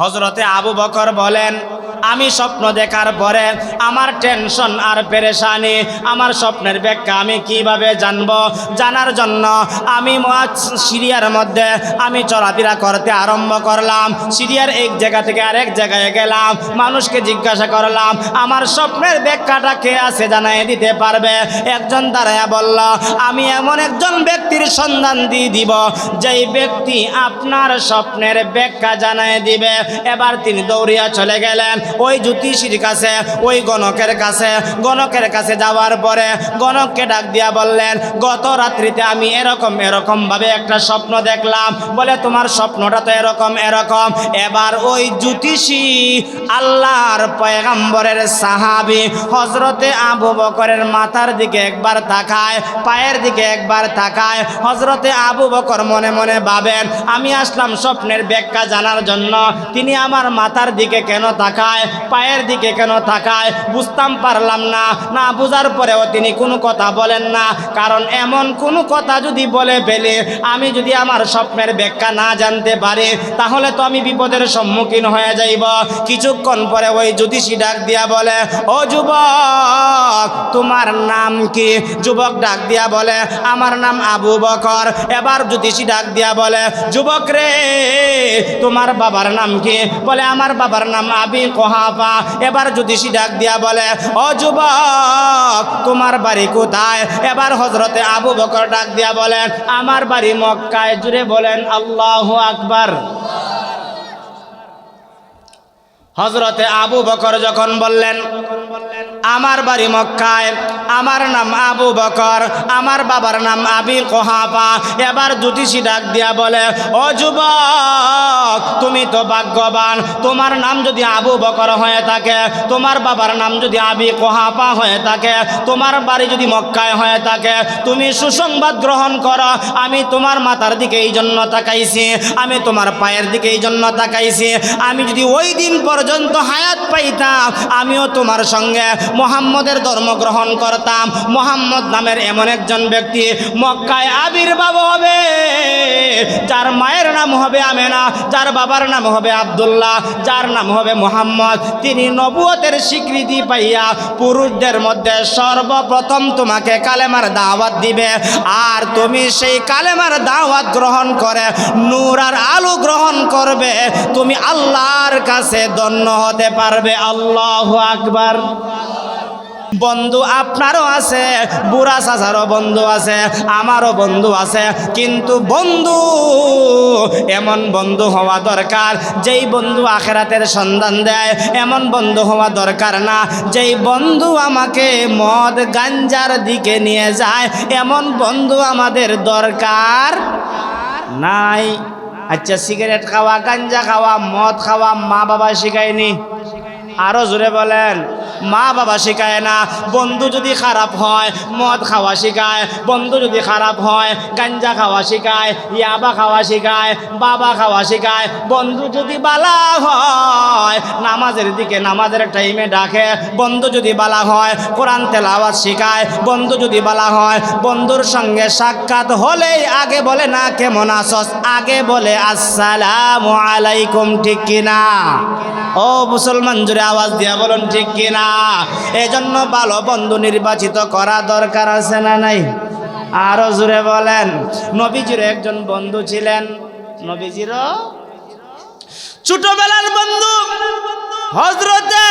হজরতে আবু বকর বলেন আমি স্বপ্ন দেখার পরে আমার টেনশন আর পেরেশানি, আমার স্বপ্নের ব্যাখ্যা আমি কীভাবে জানব? জানার জন্য আমি সিরিয়ার মধ্যে আমি চলাফেরা করতে আরম্ভ করলাম। সিরিয়ার এক জায়গা থেকে আরেক জায়গায় গেলাম। মানুষকে জিজ্ঞাসা করলাম, আমার স্বপ্নের ব্যাখ্যাটা কে আছে জানাই দিতে পারবে? একজন দাঁড়ায় বলল, আমি এমন একজন ব্যক্তির সন্ধান দিয়ে দিব, যেই ব্যক্তি আপনার স্বপ্নের ব্যাখ্যা জানাই দিবে। এবার তিনি দৌড়িয়া চলে গেলেন। ওই জ্যোতিষীর কাছে, ওই গণকের কাছে গণকের কাছে যাওয়ার পরে গণককে ডাক দিয়া বললেন, গত রাত্রিতে আমি এরকম এরকম ভাবে একটা স্বপ্ন দেখলাম। বলে, তোমার স্বপ্নটা তো এরকম এরকম। এবার ওই জ্যোতিষী আল্লাহর পয়গাম্বরের সাহাবি হজরতে আবু বকরের মাথার দিকে একবার তাকায়, পায়ের দিকে একবার তাকায়। হজরতে আবু বকর মনে মনে ভাবেন, আমি আসলাম স্বপ্নের ব্যাখ্যা জানার জন্য। তিনি আমার মাথার দিকে কেন তাকায়? পায়ের দিকে কেন তাকায় বুঝতাম পারলাম না। না বুঝার পরেও তিনি কোনো কথা বলেন না। কারণ এমন কোনো কথা যদি বলে ফেলে, আমি যদি আমার স্বপ্নের ব্যাখ্যা না জানতে পারি, তাহলে তো আমি বিপদের সম্মুখীন হয়ে যাইব। কিছুক্ষণ পরে ওই জ্যোতিষী ডাক দিয়া বলে, ও যুবক, তোমার নাম কি? যুবক ডাক দিয়া বলে, আমার নাম আবু বকর। এবার জ্যোতিষী ডাক দিয়া বলে, যুবক রে, তোমার বাবার নাম কি? বলে, আমার বাবার নাম আবি কোহাপা এবার জ্যোতিষী ডাক দিয়া বলে, ও যুবক, তোমার বাড়ি কোথায়? এবার হজরতে আবু বকর ডাক দিয়া বলেন, আমার বাড়ি মক্কায়। জুড়ে বলেন, আল্লাহ আকবার। হজরতে আবু বকর যখন বললেন, আমার বাড়ি মক্কায়, আমার নাম আবু বকর, আমার বাবার নাম আবি কোহাপা এবার জ্যোতিষী ডাক দিয়া বলে, ও যুবক, তুমি তো ভাগ্যবান। তোমার নাম যদি আবু বকর হয়ে থাকে, তোমার বাবার নাম যদি আবি কোহাপা হয়ে থাকে, তোমার বাড়ি যদি মক্কায় হয়ে থাকে, তুমি সুসংবাদ গ্রহণ করো। আমি তোমার মাথার দিকে এই জন্য তাকাইছি, আমি তোমার পায়ের দিকে এই জন্য তাকাইছি। আমি যদি ওই দিন পর্যন্ত হায়াত পাইতাম, আমিও তোমার সঙ্গে মোহাম্মদের ধর্ম গ্রহণ করতাম। মোহাম্মদ নামের এমন একজন ব্যক্তি মক্কায় আবির্ভাব হবে। যার মায়ের নাম হবে আমেনা, যার বাবার নাম হবে আব্দুল্লাহ, যার নাম হবে মোহাম্মদ। তিনি নবুয়তের স্বীকৃতি পাইয়া পুরুষদের মধ্যে সর্বপ্রথম তোমাকে কালেমার দাওয়াত দিবে। আর তুমি সেই কালেমার দাওয়াত গ্রহণ করে, নূর আর আলো গ্রহণ করবে। তুমি আল্লাহর কাছে ধন্য হতে পারবে। আল্লাহ আকবার। বন্ধু আপনারও আছে, বুড়া চাচারও বন্ধু আছে, আমারও বন্ধু আছে, কিন্তু বন্ধু, এমন বন্ধু হওয়া দরকার যেই বন্ধু আখেরাতের সন্ধান দেয়। এমন বন্ধু হওয়া দরকার না যেই বন্ধু আমাকে মদ গাঞ্জার দিকে নিয়ে যায়। এমন বন্ধু আমাদের দরকার নাই। আচ্ছা সিগারেট খাওয়া গাঞ্জা খাওয়া মদ খাওয়া মা বাবা শিখায়নি। আরও জোরে বলেন। মা বাবা শেখায় না, বন্ধু যদি খারাপ হয়, মদ খাওয়া শেখায়, বন্ধু যদি খারাপ হয়, গাঞ্জা খাওয়া শেখায়, ইয়াবা খাওয়া শেখায়, বাবা খাওয়া শেখায়, বন্ধু যদি বালা হয়, নামাজের দিকে নামাজের টাইমে ডাকে, বন্ধু যদি বালা হয়, কোরআন তেলাওয়াত শেখায়, বন্ধু যদি বালা হয়, বন্ধুর সঙ্গে সাক্ষাৎ হলেই আগে বলে, না, কেমন আসস আগে বলে, আসসালামু আলাইকুম, ঠিক কিনা? ও মুসলমান জুড়ে আওয়াজ দিয়া বলুন, ঠিক কিনা? এজন্য ভালো বন্ধু নির্বাচিত করা দরকার আছে না নাই? আরও জুড়ে বলেন। নবীজির একজন বন্ধু ছিলেন। নবীজির ছোটবেলার বন্ধু। হজরতে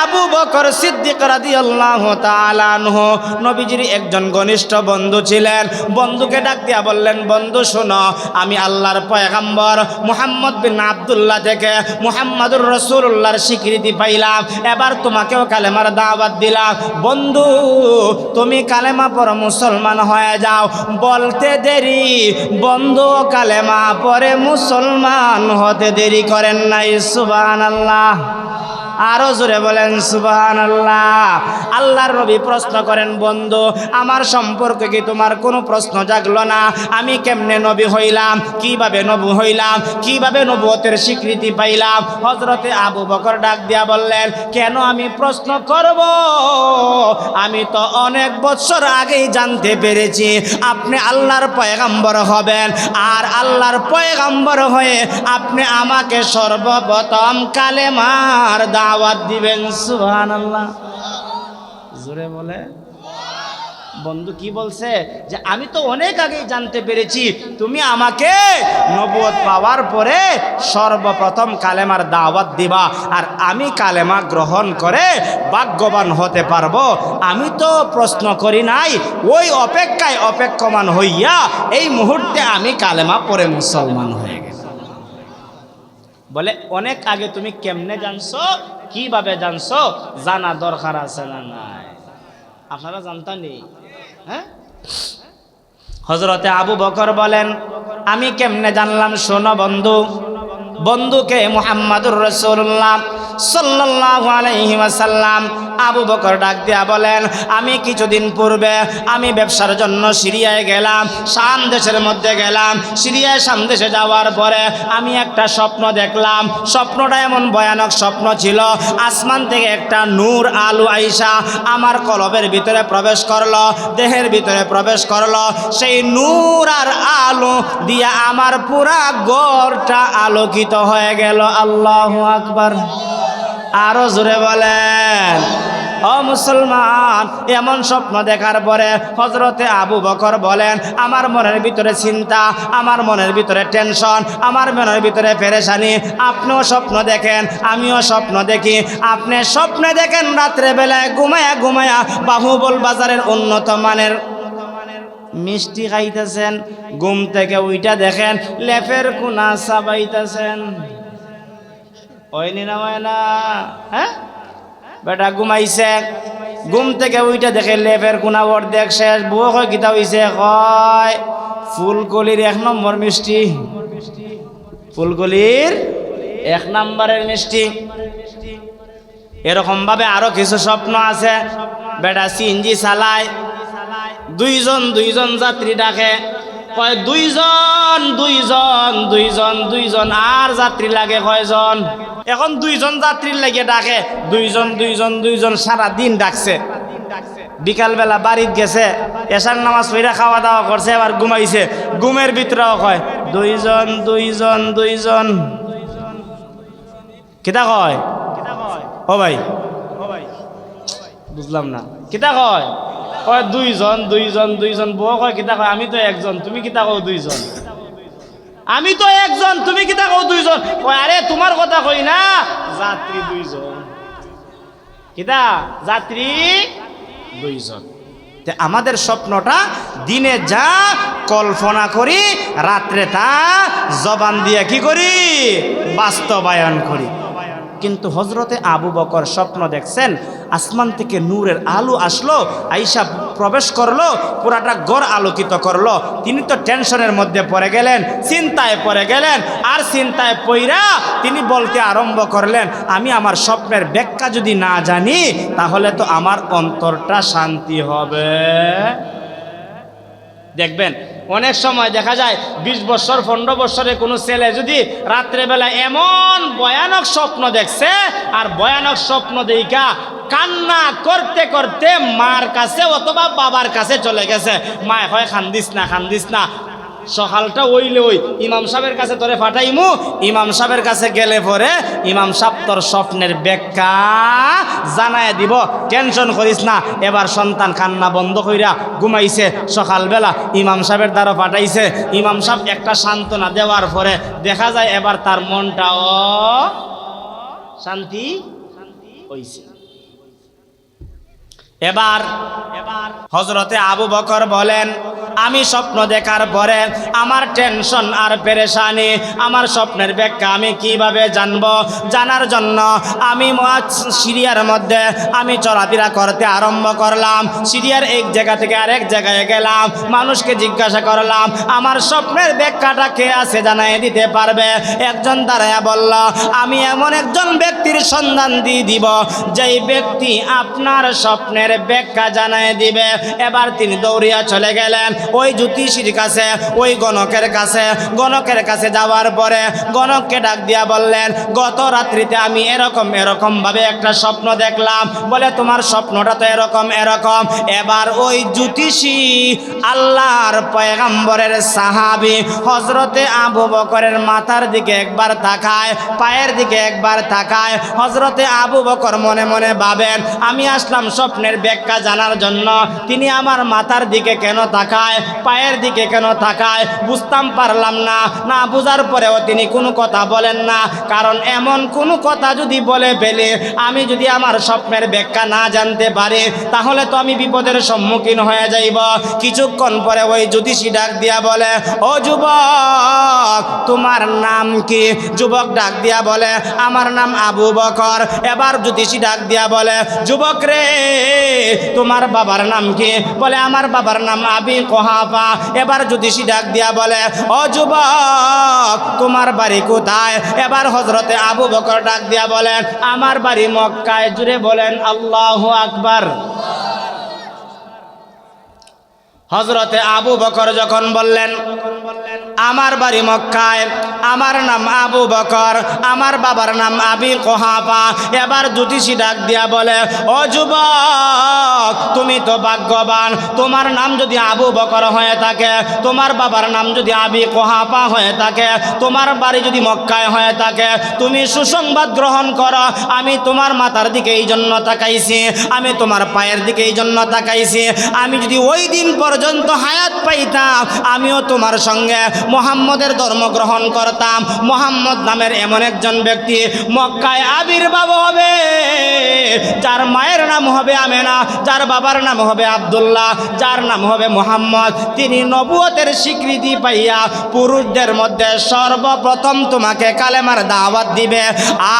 আবু বকর সিদ্দিক রাদিয়াল্লাহু তাআলা আনহু নবীজির একজন ঘনিষ্ঠ বন্ধু ছিলেন। বন্ধুকে ডাক দিয়া বললেন, বন্ধু, শোনো, আমি আল্লাহর পয়গাম্বর মুহাম্মদ বিন আব্দুল্লাহ থেকে মুহাম্মাদুর রাসূলুল্লাহর স্বীকৃতি পাইলাম। এবার তোমাকেও কালেমার দাওয়াত দিলাম। বন্ধু, তুমি কালেমা পর মুসলমান হয়ে যাও। বলতে দেরি, বন্ধু, কালেমা পরে মুসলমান হতে দেরি করেন নাই, সুবহানাল্লাহ। আরও জোরে বলেন সুবাহান আল্লাহ আল্লাহর নবী প্রশ্ন করেন, বন্ধু, আমার সম্পর্কে কি তোমার কোনো প্রশ্ন জাগলো না? আমি কেমনে নবী হইলাম? কীভাবে নবু হইলাম? কীভাবে নবুয়তের স্বীকৃতি পাইলাম? হজরতে আবু বকর ডাক দিয়া বললেন, কেন আমি প্রশ্ন করব? আমি তো অনেক বছর আগেই জানতে পেরেছি, আপনি আল্লাহর পয়গাম্বর হবেন। আর আল্লাহর পয়গাম্বর হয়ে আপনি আমাকে সর্বপ্রথম কালেমার দাওয়াত দিবেন, সুবহানাল্লাহ। জোরে বলে। বন্ধু কি বলছে? যে আমি তো অনেক আগেই জানতে পেরেছি, তুমি আমাকে নবুয়ত পাওয়ার পরে সর্বপ্রথম কালেমার দাওয়াত দিবা, আর আমি কালেমা গ্রহণ করে ভাগ্যবান হতে পারব। আমি তো প্রশ্ন করি নাই, ওই অপেক্ষায় অপেক্ষমান হইয়া এই মুহূর্তে আমি কালেমা পরে মুসলমান হয়ে গেছি বলে, অনেক আগে তুমি কেমনে জানছো কীভাবে জানছো? জানা দরকার আছে না নাই? আপনারা জানতানি? হ্যাঁ? হজরতে আবু বকর বলেন, আমি কেমনে জানলাম শোনো বন্ধু? বন্ধুকে মোহাম্মদুর রসুল্লাহ সাল্লাহ আলহিম ওয়াসাল্লাম আবু বকর ডাক দিয়া বলেন, আমি কিছুদিন পূর্বে আমি ব্যবসার জন্য সিরিয়ায় গেলাম শাম দেশের মধ্যে গেলাম। সিরিয়ায় শাম দেশে যাওয়ার পরে আমি একটা স্বপ্ন দেখলাম। স্বপ্নটা এমন ভয়ানক স্বপ্ন ছিল, আসমান থেকে একটা নূর আলু আইসা আমার কলবের ভিতরে প্রবেশ করল, দেহের ভিতরে প্রবেশ করল। সেই নূর আর আলো দিয়া আমার পুরা গড়টা আলোকিত হয়ে গেল। আল্লাহ আকবার। আরও জোরে বলেন। ও মুসলমান, এমন স্বপ্ন দেখার পরে হজরতে আবু বকর বলেন, আমার মনের ভিতরে চিন্তা, আমার মনের ভিতরে টেনশন, আমার মনের ভিতরে পেরেশানি। আপনিও স্বপ্ন দেখেন, আমিও স্বপ্ন দেখি। আপনি স্বপ্নে দেখেন রাত্রে বেলায় ঘুমায়া ঘুমায়া বাহুবল বাজারের উন্নত মানের মিষ্টি খাইতেছেন, ঘুম থেকে উইটা দেখেন লেফের কোনা সাবাইতেছেন ওইনি না হয় না হ্যাঁ? বেটা ঘুমাইছে। ঘুম থেকে উইটা দেখে লেফের কোনা অর্ধেক শেষ, বউ কয় কিতা হইছে? কয়, ফুলকলির এক নম্বর মিষ্টি। ফুলকলির এক নম্বরের মিষ্টি। এরকম ভাবে আরও কিছু স্বপ্ন আছে। বেটা সিএনজি চালায়। দুইজন দুইজন যাত্রী ডাকে। কয়, দুইজন দুইজন দুইজন দুইজন। আর যাত্রী লাগে কয়জন? এখন দুইজন যাত্রীর লাগে ডাকে, দুইজন দুইজন দুইজন সারা দিন ডাকছে। বিকালবেলা বাড়িত গেছে এসার নামাজ পড়া খাওয়া দাওয়া করছে আবার ঘুমাইছে। ঘুমের ভিতরেও কয়, দুইজন দুইজন দুইজন। কিতা কয়? ও ভাই, বুঝলাম না। কিতা কয়? কয়, দুইজন দুইজন দুইজন, বউ কয়, কিতা কয়? আমি তো একজন, তুমি কিতা কও দুইজন? আমি তো একজন, তুমি কিতা দেখো দুইজন? আরে তোমার কথা কই না? যাত্রী দুইজন। কিতা যাত্রী দুইজন। আমাদের স্বপ্নটা দিনে যা কল্পনা করি, রাত্রে তা জবান দিয়ে কি করি? বাস্তবায়ন করি। কিন্তু হজরতে আবু বকর স্বপ্ন দেখছেন, আসমান থেকে নূরের আলো আসলো আইসা প্রবেশ করল, পুরাটা গড় আলোকিত করল। তিনি তো টেনশনের মধ্যে পড়ে গেলেন, চিন্তায় পড়ে গেলেন, আর চিন্তায় পইরা তিনি বলতে আরম্ভ করলেন, আমি আমার স্বপ্নের ব্যাখ্যা যদি না জানি, তাহলে তো আমার অন্তরটা শান্তি হবে। দেখবেন অনেক সময় দেখা যায় বিশ বছর, পনেরো বছরে কোনো ছেলে যদি রাত্রেবেলা এমন ভয়ানক স্বপ্ন দেখছে আর ভয়ানক স্বপ্ন দেখা কান্না করতে করতে মার কাছে অথবা বাবার কাছে চলে গেছে। মায় হয় খান্দিস না খান্দিস না। সকালটা ওইলে ওই। ইমাম সাহেবের কাছে তোরে ফাটাইমু ইমাম সাহেবের কাছে গেলে পরে ইমাম সাহেব তোর স্বপ্নের ব্যাখ্যা জানায় দিব। টেনশন করিস না, এবার সন্তান কান্না বন্ধ কইরা ঘুমাইছে। সকালবেলা ইমাম সাহেবের দ্বারা পাঠাইছে। ইমাম সাহেব একটা সান্ত্বনা দেওয়ার পরে দেখা যায় এবার তার মনটাও শান্তি হইছে। এবার এবার হজরতে আবু বকর বলেন আমি স্বপ্ন দেখার পরে আমার টেনশন আর পেরেশানি, আমার স্বপ্নের ব্যাখ্যা আমি কীভাবে জানব? জানার জন্য আমি সিরিয়ার মধ্যে আমি চলাফেরা করতে আরম্ভ করলাম। সিরিয়ার এক জায়গা থেকে আরেক জায়গায় গেলাম। মানুষকে জিজ্ঞাসা করলাম, আমার স্বপ্নের ব্যাখ্যাটা কে আছে জানাই দিতে পারবে? একজন দাঁড়ায়া বলল, আমি এমন একজন ব্যক্তির সন্ধান দিয়ে দিব, যেই ব্যক্তি আপনার স্বপ্নের ব্যাখ্যা জানাই দিবে। এবার তিনি দৌড়িয়া চলে গেলেন। ওই জ্যোতিষীর কাছে, ওই গণকের কাছে। গণকের কাছে যাওয়ার পরে গণককে ডাক দিয়া বললেন, গত রাত্রিতে আমি এরকম এরকম ভাবে একটা স্বপ্ন দেখলাম। বলে, তোমার স্বপ্নটা তো এরকম এরকম। এবার ওই জ্যোতিষী আল্লাহর পয়গাম্বরের সাহাবি হজরতে আবু বকরের মাথার দিকে একবার তাকায়, পায়ের দিকে একবার তাকায়। হজরতে আবু বকর মনে মনে ভাবেন, আমি আসলাম স্বপ্নের ব্যাখ্যা জানার জন্য। তিনি আমার মাথার দিকে কেন তাকায়? পায়ের দিকে কেন তাকায় বুঝতাম পারলাম না। না বুঝার পরেও তিনি কোনো কথা বলেন না। কারণ এমন কোনো কথা যদি বলে ফেলে, আমি যদি আমার স্বপ্নের ব্যাখ্যা না জানতে পারি, তাহলে তো আমি বিপদের সম্মুখীন হয়ে যাইব। কিছুক্ষণ পরে ওই জ্যোতিষী ডাক দিয়া বলে, ও যুবক, তোমার নাম কি? যুবক ডাক দিয়া বলে, আমার নাম আবু বকর। এবার জ্যোতিষী ডাক দিয়া বলে, যুবক রে, তোমার বাবার নাম কি? বলে, আমার বাবার নাম আবি কোহাপা এবার জ্যোতিষী ডাক দিয়া বলে, ও যুবক, তোমার বাড়ি কোথায়? এবার হজরতে আবু বকর ডাক দিয়া বলেন, আমার বাড়ি মক্কায়। জুড়ে বলেন, আল্লাহ আকবার। হজরতে আবু বকর যখন বললেন আমার বাড়ি মক্কায়। আমার নাম আবু বকর, আমার বাবার নাম আবি কোহাপা এবার জ্যোতিষী ডাক দিয়া বলে, ও যুবক, তুমি তো ভাগ্যবান। তোমার নাম যদি আবু বকর হয়ে থাকে, তোমার বাবার নাম যদি আবি কোহাপা হয়ে থাকে, তোমার বাড়ি যদি মক্কায় হয়ে থাকে, তুমি সুসংবাদ গ্রহণ করো। আমি তোমার মাথার দিকে এই জন্য তাকাইছি, আমি তোমার পায়ের দিকে এই জন্য তাকাইছি। আমি যদি ওই দিন পর্যন্ত হায়াত পাইতাম, আমিও তোমার সঙ্গে মোহাম্মদের ধর্ম গ্রহণ করতাম। মোহাম্মদ নামের এমন একজন ব্যক্তি মক্কায় আবির্ভাব হবে। যার মায়ের নাম হবে আমেনা, যার বাবার নাম হবে আব্দুল্লাহ, যার নাম হবে মোহাম্মদ। তিনি নবুয়তের স্বীকৃতি পাইয়া পুরুষদের মধ্যে সর্বপ্রথম তোমাকে কালেমার দাওয়াত দিবে।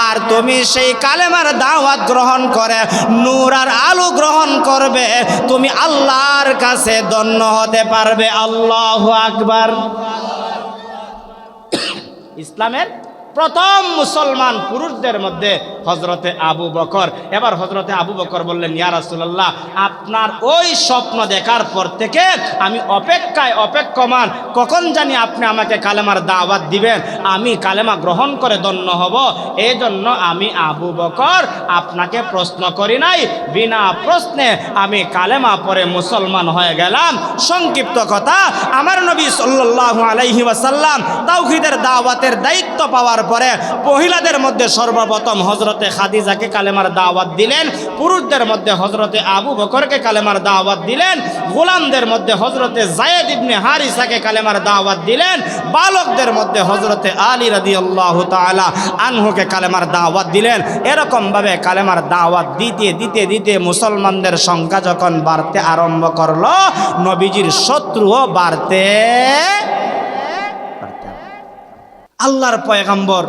আর তুমি সেই কালেমার দাওয়াত গ্রহণ করে, নূর আর আলো গ্রহণ করবে। তুমি আল্লাহর কাছে দন্য হতে পারবে। আল্লাহ আকবার। ইসলামের প্রথম মুসলমান পুরুষদের মধ্যে হজরতে আবু বকর। এবার হজরতে আবু বকর বললেন, ইয়া রাসূলুল্লাহ, আপনার ওই স্বপ্ন দেখার পর থেকে আমি অপেক্ষায় অপেক্ষমান। কখন জানি আপনি আমাকে কালেমার দাওয়াত দিবেন। আমি কালেমা গ্রহণ করে ধন্য হব। এই জন্য আমি আবু বকর আপনাকে প্রশ্ন করি নাই। বিনা প্রশ্নে আমি কালেমা পরে মুসলমান হয়ে গেলাম। সংক্ষিপ্ত কথা, আমার নবী সাল্লাল্লাহু আলাইহি ওয়াসাল্লাম তাওহীদের দাওয়াতের দায়িত্ব পাওয়ার পরে মহিলাদের মধ্যে সর্বপ্রথম হজরতে খাদিজাকে কালেমার দাওয়াত দিলেন, পুরুষদের মধ্যে হজরতে আবু বকরকে কালেমার দাওয়াত দিলেন, গোলামদের মধ্যে হজরতে জায়েদ ইবনে হারিসাকে কালেমার দাওয়াত দিলেন, বালকদের মধ্যে হজরতে আলী রাদিয়াল্লাহু তাআলা আনহুকে কালেমার দাওয়াত দিলেন। এরকমভাবে কালেমার দাওয়াত দিতে দিতে দিতে মুসলমানদের সংখ্যা যখন বাড়তে আরম্ভ করল, নবীজির শত্রুও বাড়তে আল্লাহর পয়গম্বর।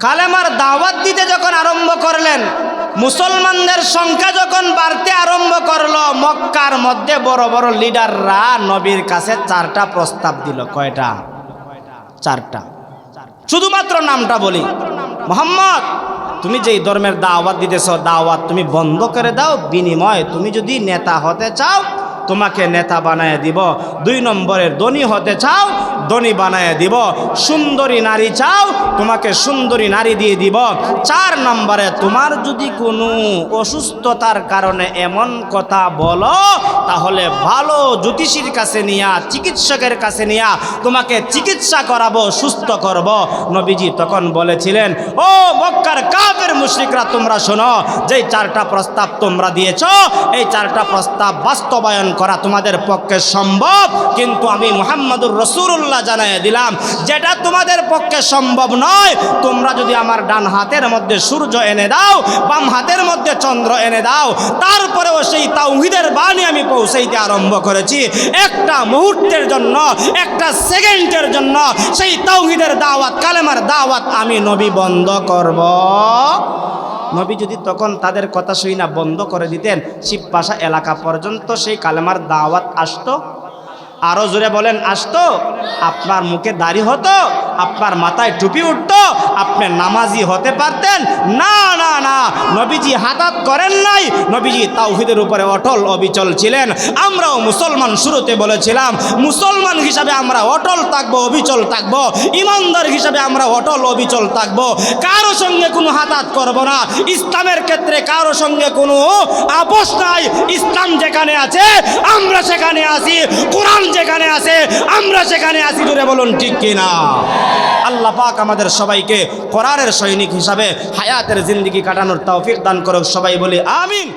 কালেমার দাওয়াত দিতে যখন আরম্ভ করলেন, মুসলমানদের সংখ্যা যখন বাড়তে আরম্ভ করল, মক্কার মধ্যে বড় বড় লিডাররা নবীর কাছে চারটা প্রস্তাব দিল। কয়টা? চারটা। শুধুমাত্র নামটা বলি। মোহাম্মদ, তুমি যেই ধর্মের দাওয়াত দিতেছ, দাওয়াত তুমি বন্ধ করে দাও, বিনিময় তুমি যদি নেতা হতে চাও তোমাকে নেতা বানায় দিব। দুই নম্বরের ধনী হতে চাও, ধনী বানায় দিব। সুন্দরী নারী চাও, তোমাকে সুন্দরী নারী দিয়ে দিব। চার নম্বরে তোমার যদি কোনো অসুস্থতার কারণে এমন কথা বলো, তাহলে ভালো জ্যোতিষীর কাছে নিয়া, চিকিৎসকের কাছে নিয়া তোমাকে চিকিৎসা করাবো, সুস্থ করব। নবীজি তখন বলেছিলেন, ও মক্কার কাফের মুশরিকরা, তোমরা শোনো, যেই চারটা প্রস্তাব তোমরা দিয়েছ, এই চারটা প্রস্তাব বাস্তবায়ন করা তোমাদের পক্ষে সম্ভব। কিন্তু আমি মোহাম্মদুর রসুল্লাহ জানাই দিলাম, যেটা তোমাদের পক্ষে সম্ভব নয়, তোমরা যদি আমার ডান হাতের মধ্যে সূর্য এনে দাও, বাম হাতের মধ্যে চন্দ্র এনে দাও, তারপরেও সেই তাওহিদের বাণী আমি পৌঁছাইতে আরম্ভ করেছি। একটা মুহূর্তের জন্য, একটা সেকেন্ডের জন্য সেই তাওহিদের দাওয়াত, কালেমার দাওয়াত আমি নবী বন্ধ করব। নবী যদি তখন তাদের কথা শুই না বন্ধ করে দিতেন শিবপাশা এলাকা পর্যন্ত সেই কালেমার দাওয়াত আসতো? আরও জোরে বলেন, আসতো? আপনার মুখে দাড়ি হতো? আপনার মাথায় টুপি উঠতো, আপনি নামাজি হতে পারতেন। না না না, নবীজি হাতাত করেন নাই। নবীজি তাওহিদের উপরে অটল অবিচল ছিলেন। আমরাও মুসলমান শুরুতে বলেছিলাম, মুসলমান হিসাবে আমরা অটল থাকব, অবিচল থাকব। ইমানদার হিসাবে আমরা অটল, অবিচল থাকব। কারও সঙ্গে কোনো হাতাত করব না। ইসলামের ক্ষেত্রে কারও সঙ্গে কোনো আপোষ নাই। ইসলাম যেখানে আছে, আমরা সেখানে আছি। কোরআন যেখানে আছে, আমরা সেখানে আছি। জুড়ে বলুন, ঠিক কিনা? আল্লাহ পাক আমাদের সবাইকে কোরআনের সৈনিক হিসাবে হায়াতের জিন্দগি কাটানোর তৌফিক দান করুক। সবাই বলি, আমিন।